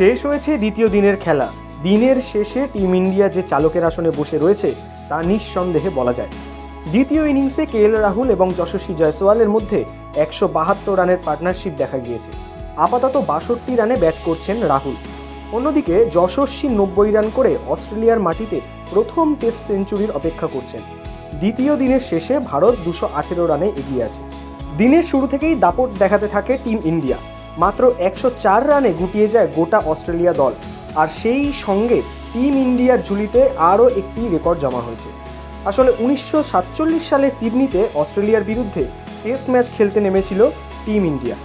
শেষ হয়েছে দ্বিতীয় দিনের খেলা। দিনের শেষে টিম ইন্ডিয়া যে চালকের আসনে বসে রয়েছে, তা নিঃসন্দেহে বলা যায়। দ্বিতীয় ইনিংসে কে এল রাহুল এবং যশস্বী জয়সওয়ালের মধ্যে একশো বাহাত্তর রানের পার্টনারশিপ দেখা গিয়েছে। আপাতত বাষট্টি রানে ব্যাট করছেন রাহুল। অন্যদিকে যশস্বী নব্বই রান করে অস্ট্রেলিয়ার মাটিতে প্রথম টেস্ট সেঞ্চুরির অপেক্ষা করছেন। দ্বিতীয় দিনের শেষে ভারত দুশো আঠেরো রানে এগিয়ে আছে। দিনের শুরু থেকেই দাপট দেখাতে থাকে টিম ইন্ডিয়া। মাত্র একশো চার রানে গুটিয়ে যায় গোটা অস্ট্রেলিয়া দল। আর সেই সঙ্গে টিম ইন্ডিয়ার ঝুলিতে আরও একটি রেকর্ড জমা হয়েছে। আসলে উনিশশো সাতচল্লিশ সালে সিডনিতে অস্ট্রেলিয়ার বিরুদ্ধে টেস্ট ম্যাচ খেলতে নেমেছিল টিম ইন্ডিয়া।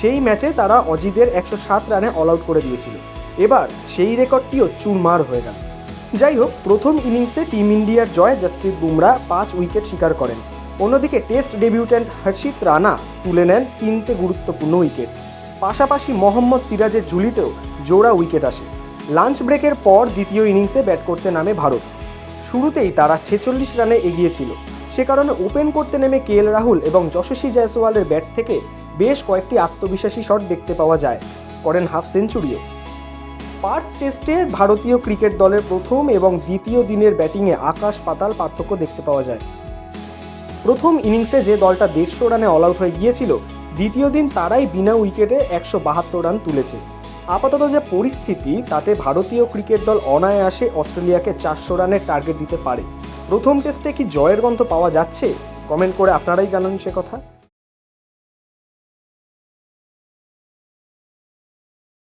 সেই ম্যাচে তারা অজিদের একশো সাত রানে অল আউট করে দিয়েছিল। এবার সেই রেকর্ডটিও চুরমার হয়ে গেল। যাই হোক, প্রথম ইনিংসে টিম ইন্ডিয়ার জয় জসপ্রীত বুমরা পাঁচ উইকেট শিকার করেন। অন্যদিকে টেস্ট ডেবিউট্যান্ট হর্ষিত রানা তুলে নেন তিনটে গুরুত্বপূর্ণ উইকেট। পাশাপাশি মোহাম্মদ সিরাজের ঝুলিতেও জোড়া উইকেট আসে। লাঞ্চ ব্রেকের পর দ্বিতীয় ইনিংসে ব্যাট করতে নামে ভারত। শুরুতেই তারা ছেচল্লিশ রানে এগিয়েছিল সে কারণে ওপেন করতে নেমে কে রাহুল এবং যশস্বী জয়সওয়ালের ব্যাট থেকে বেশ কয়েকটি আত্মবিশ্বাসী শট দেখতে পাওয়া যায় করেন হাফ সেঞ্চুরিও। পার্থ টেস্টে ভারতীয় ক্রিকেট দলের প্রথম এবং দ্বিতীয় দিনের ব্যাটিংয়ে আকাশ পাতাল পার্থক্য দেখতে পাওয়া যায়। প্রথম ইনিংসে যে দলটা দেড়শো রানে অল আউট হয়ে গিয়েছিল দ্বিতীয় দিন তারাই বিনা উইকেটে একশো বাহাত্তর রান তুলেছে। আপাতত যে পরিস্থিতি, তাতে ভারতীয় ক্রিকেট দল অনায়াসে অস্ট্রেলিয়াকে চারশো রানের টার্গেট দিতে পারে। প্রথম টেস্টে কি জয়ের গন্ধ পাওয়া যাচ্ছে? কমেন্ট করে আপনারাই জানান সে কথা।